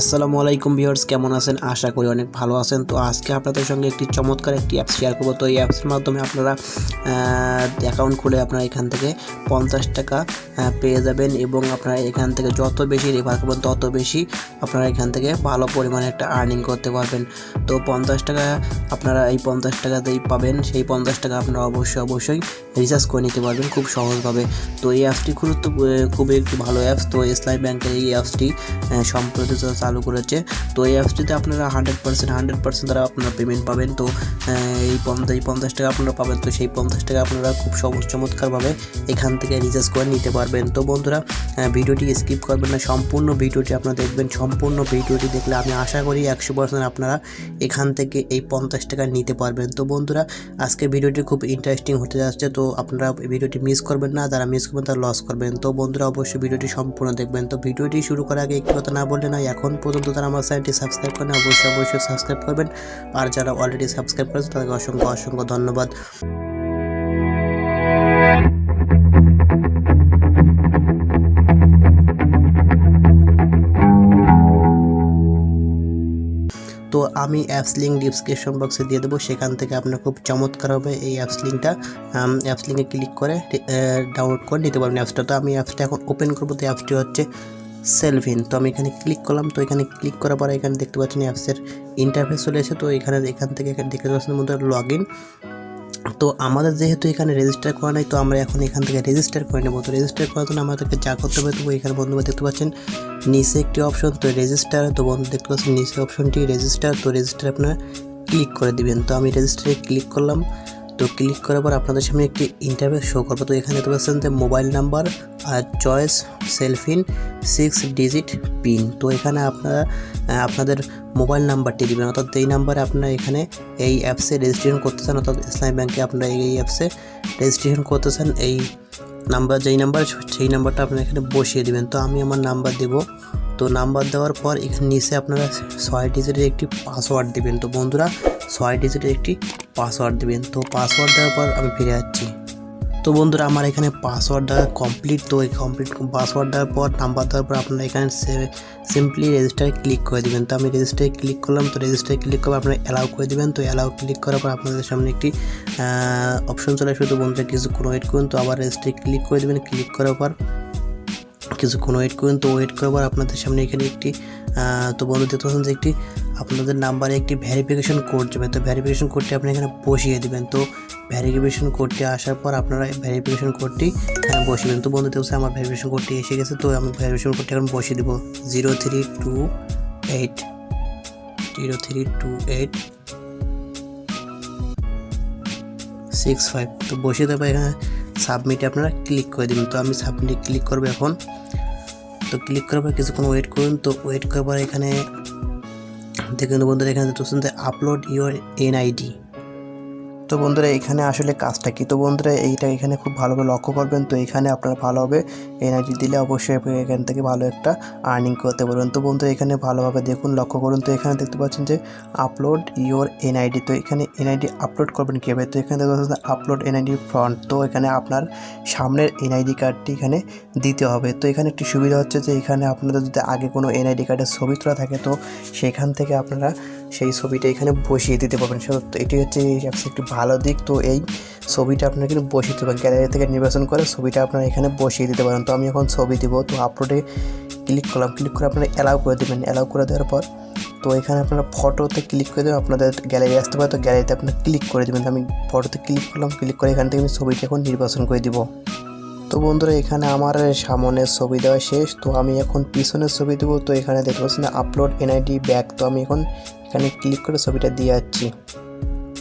আসসালামু আলাইকুম ভিউয়ার্স, কেমন আছেন? আশা করি অনেক ভালো আছেন। তো আজকে আপনাদের সঙ্গে একটি চমৎকার একটি অ্যাপ শেয়ার করব। তো এই অ্যাপসের মাধ্যমে আপনারা অ্যাকাউন্ট খুলে আপনারা এখান থেকে পঞ্চাশ টাকা পেয়ে যাবেন এবং আপনারা এখান থেকে যত বেশি রেফার করবেন, তত বেশি আপনারা এখান থেকে ভালো পরিমাণে একটা আর্নিং করতে পারবেন। তো পঞ্চাশ টাকা আপনারা এই পঞ্চাশ টাকাতেই পাবেন। সেই পঞ্চাশ টাকা আপনারা অবশ্যই অবশ্যই রিচার্জ করে নিতে পারবেন খুব সহজভাবে। তো এই অ্যাপসটি খুব খুবই একটি ভালো অ্যাপস তো ইসলামী ব্যাংকের এই অ্যাপসটি সম্প্রতি চালু করেছে। তো এই অ্যাপসটিতে আপনারা হান্ড্রেড পার্সেন্ট হান্ড্রেড পার্সেন্ট দ্বারা আপনারা পেমেন্ট পাবেন, তো এই পঞ্চাশ পঞ্চাশ টাকা আপনারা পাবেন। তো সেই পঞ্চাশ টাকা আপনারা খুব সহজ চমৎকারভাবে এখান থেকে রিচার্জ করে নিতে পারবেন। তো বন্ধুরা ভিডিওটি স্কিপ করবেন না। সম্পূর্ণ ভিডিওটি আপনারা দেখবেন। সম্পূর্ণ ভিডিওটি দেখলে আমি আশা করি একশো পার্সেন্ট আপনারা এখান থেকে এই পঞ্চাশ টাকা নিতে পারবেন। তো বন্ধুরা, আজকে ভিডিওটি খুব ইন্টারেস্টিং হতে যাচ্ছে। তো আপনারা ভিডিওটি মিস করবেন না। যারা মিস করবেন, তারা লস করবেন। তো বন্ধুরা, অবশ্যই ভিডিওটি সম্পূর্ণ দেখবেন। তো ভিডিওটি শুরু করার আগে একটি কথা না বললে না এখন পর্যন্ত তারা আমার চ্যানেলটি সাবস্ক্রাইব করেন, অবশ্যই অবশ্যই সাবস্ক্রাইব করবেন। আর যারা অলরেডি সাবস্ক্রাইব করেছেন তাদেরকে অসংখ্য অসংখ্য ধন্যবাদ। তো আমি অ্যাপস লিঙ্ক ডিসক্রিপশন বক্সে দিয়ে দেবো, সেখান থেকে আপনার খুব চমৎকার হবে এই অ্যাপস লিঙ্কটা অ্যাপস লিঙ্কে ক্লিক করে ডাউনলোড করে নিতে পারবেন অ্যাপসটা তো আমি অ্যাপসটা এখন ওপেন করব, তো অ্যাপসটি হচ্ছে সেলফিন তো আমি এখানে ক্লিক করলাম, তো এখানে ক্লিক করার পরে এখানে দেখতে পাচ্ছেন অ্যাপসের ইন্টারফেস চলে এসে তো এখানে, এখান থেকে দেখতে পাচ্ছেন মধ্যে লগ ইন তো আমাদের যেহেতু এখানে রেজিস্টার করা নাই, তো আমরা এখন এখান থেকে রেজিস্টার করে নেব। তো রেজিস্টার করার জন্য আমাদেরকে যা করতে হবে তবু এখানে বন্ধুরা দেখতে পাচ্ছেন, নিচে একটি অপশন তো রেজিস্টার তো বন্ধু দেখতে পাচ্ছেন নিচে অপশনটি রেজিস্টার তো রেজিস্টার আপনারা ক্লিক করে দিবেন। তো আমি রেজিস্টারে ক্লিক করলাম। তো ক্লিক করার পর আপনাদের সামনে একটি ইন্টারভিউ শো করব। তো এখানে দেখতে পাচ্ছেন যে মোবাইল নাম্বার আর চয়েস সেলফিন সিক্স ডিজিট পিন তো এখানে আপনারা আপনাদের মোবাইল নাম্বারটি দিবেন। অর্থাৎ যেই নাম্বারে আপনারা এখানে এই অ্যাপসে রেজিস্ট্রেশন করতে চান, অর্থাৎ ইসলামী ব্যাংকে আপনারা এই অ্যাপসে রেজিস্ট্রেশন করতে চান, এই নাম্বার যেই নাম্বার সেই নাম্বারটা আপনারা এখানে বসিয়ে দিবেন। তো আমি আমার নাম্বার দেব তো নাম্বার দেওয়ার পর এখানে নিচে আপনারা ছয় ডিজিটের একটি পাসওয়ার্ড দেবেন। তো বন্ধুরা, ছয় ডিজিটের একটি পাসওয়ার্ড দেবেন। তো পাসওয়ার্ড দেওয়ার পর আমি ফিরে যাচ্ছি। তো বন্ধুরা, আমার এখানে পাসওয়ার্ড দেওয়া কমপ্লিট তো এই কমপ্লিট পাসওয়ার্ড দেওয়ার পর, নাম্বার দেওয়ার পর আপনারা এখানে সিম্পলি রেজিস্টারে ক্লিক করে দিবেন। তো আমি রেজিস্টারে ক্লিক করলাম। তো রেজিস্টারে ক্লিক করে আপনারা অ্যালাউ করে দেবেন। তো অ্যালাউ ক্লিক করার পর আপনাদের সামনে একটি অপশন চলে আসবে। তো বন্ধুরা কিছুক্ষণ ওয়েট করুন। তো আবার রেজিস্টারে ক্লিক করে দেবেন। ক্লিক করার পর কিছুক্ষণ ওয়েট করুন। তো ওয়েট করার আপনাদের সামনে এখানে একটি তো বন্ধু দেখতে পাচ্ছেন যে একটি, আপনাদের নাম্বারে একটি ভ্যারিফিকেশন কোড যাবে। তো ভ্যারিফিকেশন কোডটি আপনি এখানে বসিয়ে দিবেন। তো ভ্যারিফিকেশন কোডটি আসার পর আপনারা ভ্যারিফিকেশন কোডটি বসিয়ে তো বন্ধু দেখছে আমার ভ্যারিফিকেশন কোডটি এসে গেছে। তো আমি ভ্যারিফিকেশন কোডটি এখন বসিয়ে দেবো। Zero three two eight zero three two eight six five তো বসিয়ে দেবো এখানে সাবমিটে আপনারা ক্লিক করে দেবেন। তো আমি সাবমিটে ক্লিক করব এখন। তো ক্লিক করার পর কিছুক্ষণ ওয়েট করুন। তো ওয়েট করার পর এখানে দেখুন বন্ধুরা, এখানে আপলোড ইউর এনআইডি তো বন্ধুরা, এখানে আসলে কাজটা কি? তো বন্ধুরা, এইটা এখানে খুব ভালোভাবে লক্ষ্য করবেন। তো এখানে আপনারা ভালোভাবে এনআইডি দিলে অবশ্যই এখান থেকে ভালো একটা আর্নিং করতে পারবেন। তো বন্ধুরা, এখানে ভালোভাবে দেখুন, লক্ষ্য করুন। তো এখানে দেখতে পাচ্ছেন যে আপলোড ইওর এনআইডি তো এখানে এনআইডি আপলোড করবেন কীভাবে? তো এখানে দেখতে পাচ্ছেন আপলোড এনআইডি ফ্রন্ট তো এখানে আপনার সামনের এনআইডি কার্ডটি এখানে দিতে হবে। তো এখানে একটি সুবিধা হচ্ছে যে, এখানে আপনাদের যদি আগে কোনো এনআইডি কার্ডের ছবি তোলা থাকে, তো সেখান থেকে আপনারা সেই ছবিটা এখানে বসিয়ে দিতে পারবেন। তো, এটি হচ্ছে একটি ভালো দিক তো এই ছবিটা আপনারা কিন্তু বসিয়ে দিতে পারেন। গ্যালারি থেকে নির্বাচন করে ছবিটা আপনারা এখানে বসিয়ে দিতে পারেন। তো আমি এখন ছবি দিব, তো আপলোডে ক্লিক করলাম। ক্লিক করে আপনারা অ্যালাউ করে দেবেন। অ্যালাউ করে দেওয়ার পর, তো এখানে আপনারা ফটোতে ক্লিক করে দেবেন। আপনাদের গ্যালারি আসতে পারে, তো গ্যালারিতে আপনারা ক্লিক করে দেবেন। আমি ফটোতে ক্লিক করলাম। ক্লিক করে এখান থেকে আমি ছবিটা এখন নির্বাচন করে দিব। তো বন্ধুরা, এখানে আমার সামনের ছবি দেওয়া শেষ। তো আমি এখন পিছনের ছবি দেবো। তো এখানে দেখতে পাচ্ছেন আপলোড এনআইডি ব্যাক তো আমি এখন এখানে ক্লিক করে ছবিটা দিয়ে যাচ্ছি।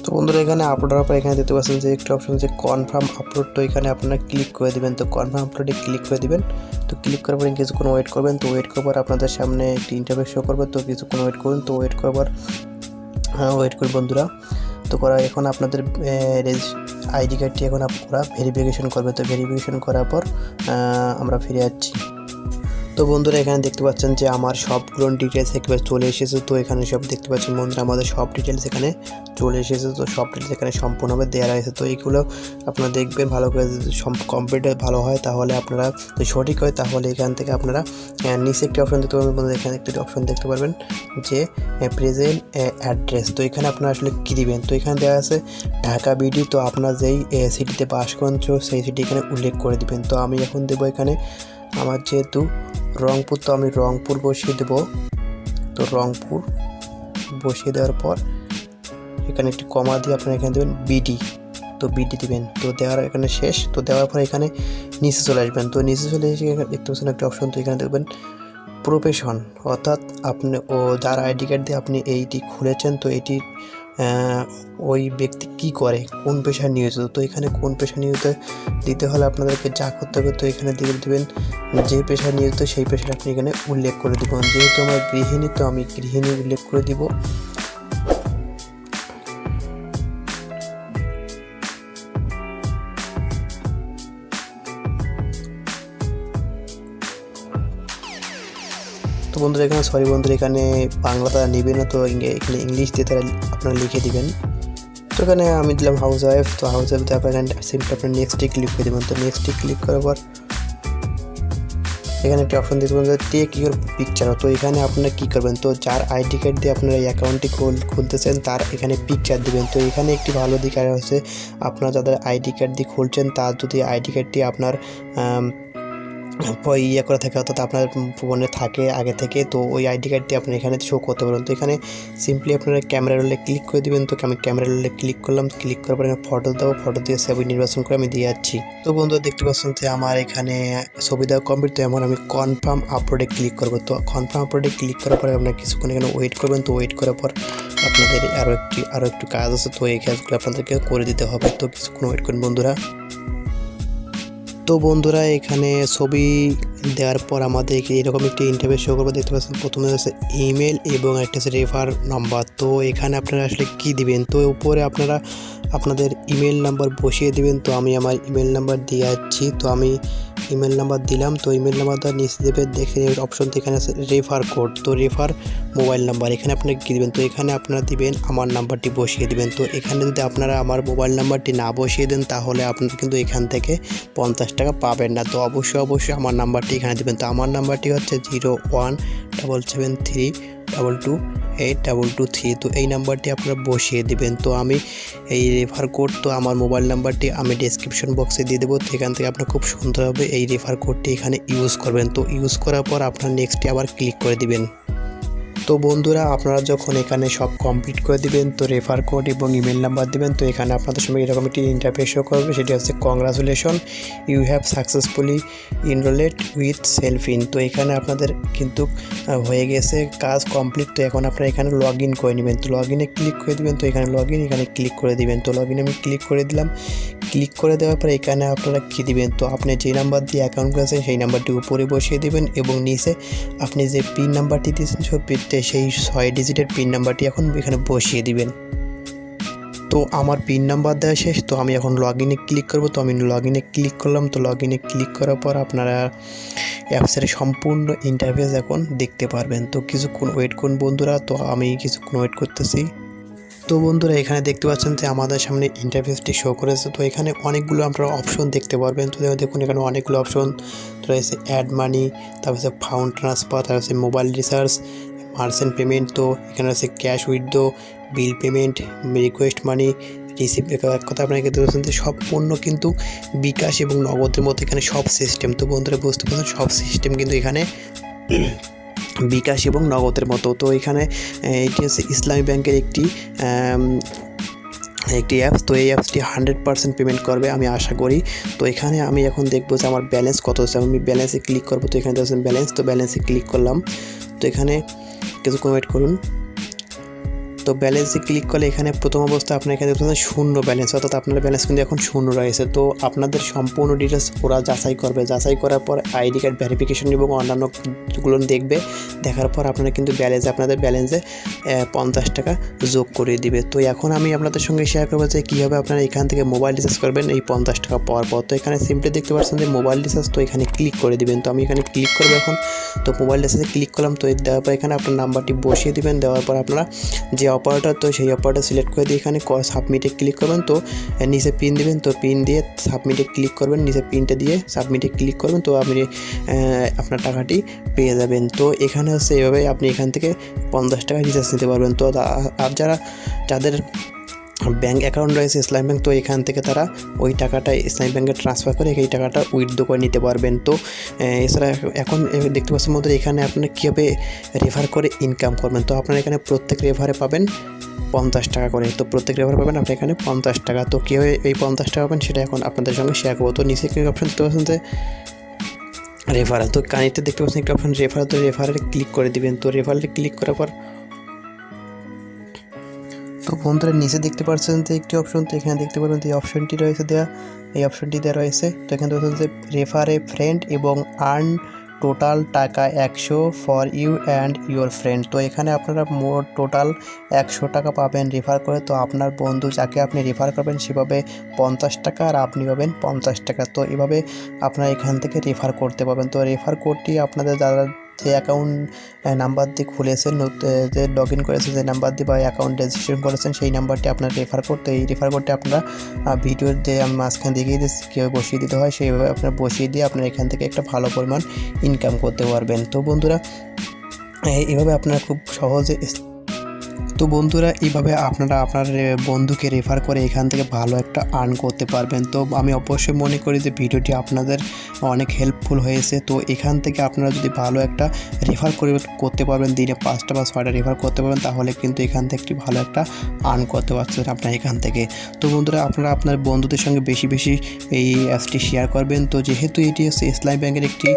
তো বন্ধুরা, এখানে আপলোড হওয়ার পর এখানে দেখতে পাচ্ছেন যে একটা অপশন যে কনফার্ম আপলোড তো এখানে আপনারা ক্লিক করে দেবেন। তো কনফার্ম আপলোডে ক্লিক করে দিবেন। তো ক্লিক করার পরে কিছুক্ষণ ওয়েট করবেন, তো ওয়েট করার পর আপনাদের সামনে একটি ইন্টারভিউ শো করবে। তো কিছুক্ষণ ওয়েট করুন। তো ওয়েট হ্যাঁ ওয়েট করুন বন্ধুরা। তো করা, এখন আপনাদের আইডি কার্ডটি এখন আপনারা ভেরিফিকেশন করবে। তো ভেরিফিকেশন করার পর আমরা ফিরে যাচ্ছি তো বন্ধুরা, এখানে দেখতে পাচ্ছেন যে আমার সবগুলো ডিটেলস একেবারে চলে এসেছে। তো এখানে সব দেখতে পাচ্ছেন বন্ধুরা, আমাদের সব ডিটেলস এখানে চলে এসেছে। তো সব ডিটেলস এখানে সম্পূর্ণভাবে দেওয়া রয়েছে। তো এইগুলো আপনারা দেখবেন ভালো করে যদি কম্পিউটার ভালো হয়, তাহলে আপনারা সঠিক হয়, তাহলে এখান থেকে আপনারা নিচে একটি অপশন দেখতে পারবেন বন্ধুরা। এখানে একটি অপশন দেখতে পারবেন যে প্রেজেন্ট অ্যাড্রেস তো এখানে আপনারা আসলে কী দিবেন? তো এখানে দেওয়া আছে ঢাকা বিডি তো আপনার যেই সিটিতে বাস করেন সেই সিটি এখানে উল্লেখ করে দিবেন। তো আমি এখন দেবো এখানে আমার যেহেতু রংপুর, তো আমি রংপুর বসিয়ে দেব। তো রংপুর বসিয়ে দেওয়ার পর এখানে একটি কমা দিয়ে আপনারা এখানে দেবেন বিডি। তো বিডি দেবেন। তো দেওয়ার এখানে শেষ। তো দেওয়ার পর এখানে নিচে চলে আসবেন। তো নিচে চলে এসে দেখতে পাচ্ছেন একটা অপশন তো এখানে দেখবেন প্রফেশন অর্থাৎ আপনি ও যার আইডি কার্ড দিয়ে আপনি এইটি খুলেছেন, তো এটি ওই ব্যক্তি কি করে? কোন পেশায় নিয়োজিত? তো এখানে কোন পেশা নিয়োজিত দিতে হলে আপনাদেরকে যা করতে হবে, তো এখানে দিয়ে দেবেন যে পেশা নিয়োজিত সেই পেশার আপনি এখানে উল্লেখ করে দেবেন। যেহেতু আমার গৃহিণী, তো আমি গৃহিণী উল্লেখ করে দিব। তো বন্ধুরা এখানে সরি বন্ধুরা, এখানে বাংলা তারা নেবে না, তো এখানে ইংলিশ দিয়ে তারা আপনারা লিখে দিবেন। তো এখানে আমি দিলাম হাউস ওয়াইফ তো হাউস ওয়াইফ তারপর এখানে সিম্পল আপনার নেক্সটে ক্লিক করে দেবেন। তো নেক্সটে ক্লিক করার পর এখানে একটা অপশন দিতে পারেন টেক ইউর পিকচার তো এখানে আপনারা কী করবেন, তো যার আইডি কার্ড দিয়ে আপনারা এই অ্যাকাউন্টটি খুল, খুলতেছেন, তার এখানে পিকচার দিবেন। তো এখানে একটি ভালো দিক হচ্ছে, আপনারা যাদের আইডি কার্ড দিয়ে খুলছেন, তার যদি আইডি কার্ডটি আপনার ইয়ে করে থাকে, অর্থাৎ আপনার ফোনে থাকে আগে থেকে, তো ওই আইডি কার্ডটি আপনি এখানে শো করতে পারেন। তো এখানে সিম্পলি আপনারা ক্যামেরা রোলে ক্লিক করে দিবেন। তো আমি ক্যামেরা রোলে ক্লিক করলাম ক্লিক করার পরে ফটো দেবো ফটো দিয়ে ছবি নির্বাচন করে আমি দিয়ে যাচ্ছি। তো বন্ধুরা দেখতে পাচ্ছেন যে আমার এখানে দেওয়া কমপ্লিট তো এমন আমি কনফার্ম আপলোডে ক্লিক করব। তো কনফার্ম আপলোডে ক্লিক করার পরে আপনার কিছুক্ষণ এখানে ওয়েট করবেন। তো ওয়েট করার পর আপনাদের আরও একটি আরও একটু কাজ আছে, তো এই কাজগুলো আপনাদেরকে করে দিতে হবে। তো কিছুক্ষণ ওয়েট করুন বন্ধুরা। তো বন্ধুরা, এখানে ছবি দেওয়ার পর আমাদের এরকম একটি ইন্টারভিউ শো করবে। দেখতে পাচ্ছেন, প্রথমে হচ্ছে ইমেল এবং একটা আছে রেফার নাম্বার তো এখানে আপনারা আসলে কি দিবেন? তো উপরে আপনারা আপনাদের ইমেল নাম্বার বসিয়ে দিবেন। তো আমি আমার ইমেল নাম্বার দিয়ে যাচ্ছি। তো আমি ইমেল নাম্বার দিলাম, তো ইমেল নাম্বারটা নিচে দেবে, দেখে অপশন এখানে আছে রেফার কোড তো রেফার মোবাইল নাম্বার এখানে আপনারা কী দিবেন? তো এখানে আপনারা দিবেন আমার নাম্বারটি বসিয়ে দিবেন। তো এখানে যদি আপনারা আমার মোবাইল নাম্বারটি না বসিয়ে দেন, তাহলে আপনারা কিন্তু এখান থেকে পঞ্চাশ টাকা পাবেন না। তো অবশ্যই অবশ্যই আমার নাম্বারটি এখানে দেবেন। তো আমার নাম্বারটি হচ্ছে zero one double seven three double two eight double two three তো এই নাম্বারটি আপনারা বসিয়ে দেবেন। তো আমি এই রেফার কোড তো আমার মোবাইল নাম্বারটি আমি ডেসক্রিপশন বক্সে দিয়ে দেবো। সেখান থেকে আপনার খুব সুন্দরভাবে এই রেফার কোডটি এখানে ইউজ করবেন। তো ইউজ করার পর আপনার নেক্সটে আবার ক্লিক করে দিবেন। তো বন্ধুরা, আপনারা যখন এখানে সব কমপ্লিট করে দিবেন, তো রেফার কোড এবং ইমেল নাম্বার দিবেন, তো এখানে আপনাদের সঙ্গে এরকম একটি ইন্টারফেস শো করবে, সেটি হচ্ছে congratulation you have successfully enrolled with self in তো এখানে আপনাদের কিন্তু হয়ে গেছে কাজ কমপ্লিট তো এখন আপনারা এখানে লগ ইন করে নেবেন। তো লগ ইনে ক্লিক করে দিবেন, তো এখানে লগ ইন এখানে ক্লিক করে দিবেন। তো লগ ইন আমি ক্লিক করে দিলাম। ক্লিক করে দেওয়ার পরে এখানে আপনারা কী দিবেন? তো আপনি যে নাম্বার দিয়ে অ্যাকাউন্ট করেছেন সেই নাম্বারটি উপরে বসিয়ে দিবেন এবং নিচে আপনি যে পিন নাম্বারটি দিয়েছেন ছবিতে সেই ছয় ডিজিটের পিন নাম্বারটি এখন এখানে বসিয়ে দিবেন। তো আমার পিন নাম্বার দেওয়া শেষ, তো আমি এখন লগ ইনে ক্লিক করব। তো আমি লগ ইনে ক্লিক করলাম, তো লগ ইনে ক্লিক করার পর আপনারা অ্যাপসের সম্পূর্ণ ইন্টারফেস এখন দেখতে পারবেন। তো কিছুক্ষণ ওয়েট করুন বন্ধুরা, তো আমি কিছুক্ষণ ওয়েট করতেছি। তো বন্ধুরা, এখানে দেখতে পাচ্ছেন যে আমাদের সামনে ইন্টারফেসটি শো করেছে। তো এখানে অনেকগুলো আপনারা অপশন দেখতে পারবেন। তো দেখুন, এখানে অনেকগুলো অপশন রয়েছে অ্যাড মানি তারপর ফাউন্ড ট্রান্সফার তারপর মোবাইল রিচার্জ মার্চেন্ট পেমেন্ট তো, এখানে আছে cash withdraw, bill payment, request money, receive এক কথা আপনাকে দেখতে যে সব পণ্য কিন্তু বিকাশ এবং নগদের মতো এখানে সব সিস্টেম। তো বন্ধুরা, বুঝতে পারছেন? সব সিস্টেম কিন্তু এখানে বিকাশ এবং নগদের মতো। তো এখানে এটি হচ্ছে ইসলামী ব্যাংকের একটি একটি অ্যাপস তো এই অ্যাপসটি হান্ড্রেড পার্সেন্ট পেমেন্ট করবে, আমি আশা করি। তো এখানে আমি এখন দেখব যে আমার ব্যালেন্স কত আছে আমি ব্যালেন্সে ক্লিক করব, তো এখানে দেখছেন ব্যালেন্স তো ব্যালেন্সে ক্লিক করলাম। তো এখানে কিছুক্ষণ ওয়েট করুন। তো ব্যালেন্সে ক্লিক করলে এখানে প্রথম অবস্থা আপনার এখানে শূন্য ব্যালেন্স অর্থাৎ আপনার ব্যালেন্স কিন্তু এখন শূন্য রয়েছে। তো আপনাদের সম্পূর্ণ ডিটেলস ওরা যাচাই করবে। যাচাই করার পর আইডি কার্ড ভেরিফিকেশন এবং অন্যান্যগুলো দেখবে। দেখার পর আপনারা কিন্তু ব্যালেন্স আপনাদের ব্যালেন্সে পঞ্চাশ টাকা যোগ করে দিবে। তো এখন আমি আপনাদের সঙ্গে শেয়ার করব যে কীভাবে আপনারা এখান থেকে মোবাইল রিচার্জ করবেন এই পঞ্চাশ টাকা পাওয়ার পর। তো এখানে সিম্পলি দেখতে পাচ্ছেন যে মোবাইল রিচার্জ তো এখানে ক্লিক করে দিবেন। তো আমি এখানে ক্লিক করব এখন। তো মোবাইল রিচার্জে ক্লিক করলাম। তো দেওয়ার পর এখানে আপনার নাম্বারটি বসিয়ে দিবেন। দেওয়ার পর আপনারা যে অপারেটর তো সেই অপারেটার সিলেক্ট করে দিয়ে এখানে সাবমিটে ক্লিক করবেন। তো নিচে পিন দেবেন, তো পিন দিয়ে সাবমিটে ক্লিক করবেন। নিচে পিনটা দিয়ে সাবমিটে ক্লিক করবেন, তো আপনি আপনার টাকাটি পেয়ে যাবেন। তো এখানে হচ্ছে এভাবে আপনি এখান থেকে পঞ্চাশ টাকা রিচার্জ নিতে পারবেন। তো আর যারা, যাদের ব্যাঙ্ক অ্যাকাউন্ট রয়েছে, ইসলাম ব্যাঙ্ক তো এখান থেকে তারা ওই টাকাটা ইসলাম ব্যাঙ্কে ট্রান্সফার করে এই টাকাটা উইথড্র করে নিতে পারবেন। তো এছাড়া এখন দেখতে পাচ্ছেন মধ্যে এখানে আপনারা কীভাবে রেফার করে ইনকাম করবেন? তো আপনারা এখানে প্রত্যেক রেফারে পাবেন পঞ্চাশ টাকা করে। তো প্রত্যেক রেফারে পাবেন আপনি এখানে পঞ্চাশ টাকা। তো কীভাবে এই পঞ্চাশ টাকা পাবেন সেটা এখন আপনাদের সঙ্গে শেয়ার করব। তো নিচে কি অপশন দেখতে পাচ্ছেন যে রেফারেল তো কানেক্টে দেখতে পাচ্ছেন একটা অপশন রেফারেল তো রেফারেলে ক্লিক করে দিবেন। তো রেফারেলে ক্লিক করার পর তো বন্ধুরা নিচে দেখতে পাচ্ছেন যে একটি অপশন তো এখানে দেখতে পাবেন যে অপশনটি রয়েছে দেওয়া এই অপশনটি দেওয়া রয়েছে। তো এখানে দেখছেন যে রেফার ফ্রেন্ড এবং আর্ন টোটাল টাকা একশো for you and your friend তো এখানে আপনারা মোট টোটাল একশো টাকা পাবেন রেফার করে। তো আপনার বন্ধু যাকে আপনি রেফার করবেন সেভাবে পঞ্চাশ টাকা আর আপনি পাবেন পঞ্চাশ টাকা। তো এভাবে আপনারা এখান থেকে রেফার করতে পারবেন। তো রেফার কোডটি আপনাদের যারা যে অ্যাকাউন্ট নাম্বার দিয়ে খুলেছেন যে লগ ইন করেছেন যে নাম্বার দিয়ে বা অ্যাকাউন্ট রেজিস্ট্রেশন করেছেন, সেই নাম্বারটি আপনার রেফার করতে এই রেফার করতে আপনারা ভিডিওর যে আমি মাঝখানে দেখিয়ে দিচ্ছি, কীভাবে বসিয়ে দিতে হয়, সেইভাবে আপনার বসিয়ে দিয়ে আপনার এখান থেকে একটা ভালো পরিমাণ ইনকাম করতে পারবেন। তো বন্ধুরা এইভাবে এভাবে আপনারা খুব সহজে তো বন্ধুরা এইভাবে আপনারা আপনার বন্ধুকে রেফার করে এখান থেকে ভালো একটা আর্ন করতে পারবেন। তো আমি অবশ্যই মনে করি যে ভিডিওটি আপনাদের অনেক হেল্পফুল হয়েছে। তো এখান থেকে আপনারা যদি ভালো একটা রেফার করে করতে পারবেন, দিনে পাঁচটা বা ছয়টা রেফার করতে পারবেন, তাহলে কিন্তু এখান থেকে একটি ভালো একটা আর্ন করতে পারছেন আপনার এখান থেকে। তো বন্ধুরা, আপনারা আপনার বন্ধুদের সঙ্গে বেশি বেশি এই অ্যাপসটি শেয়ার করবেন। তো যেহেতু এটি হচ্ছে ইসলামী ব্যাংকের একটি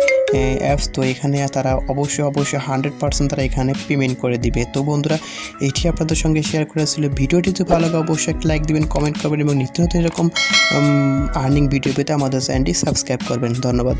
অ্যাপস তো এখানে তারা অবশ্যই অবশ্যই হান্ড্রেড পার্সেন্ট তারা এখানে পেমেন্ট করে দিবে। তো বন্ধুরা, এটি আপনাদের সঙ্গে শেয়ার করেছিল ভিডিওটি যদি ভালো লাগে, অবশ্যই একটা লাইক দেবেন কমেন্ট করবেন এবং নিত্য নতুন এরকম আর্নিং ভিডিও পেতে আমাদের চ্যানেলটি সাবস্ক্রাইব করবেন। ধন্যবাদ।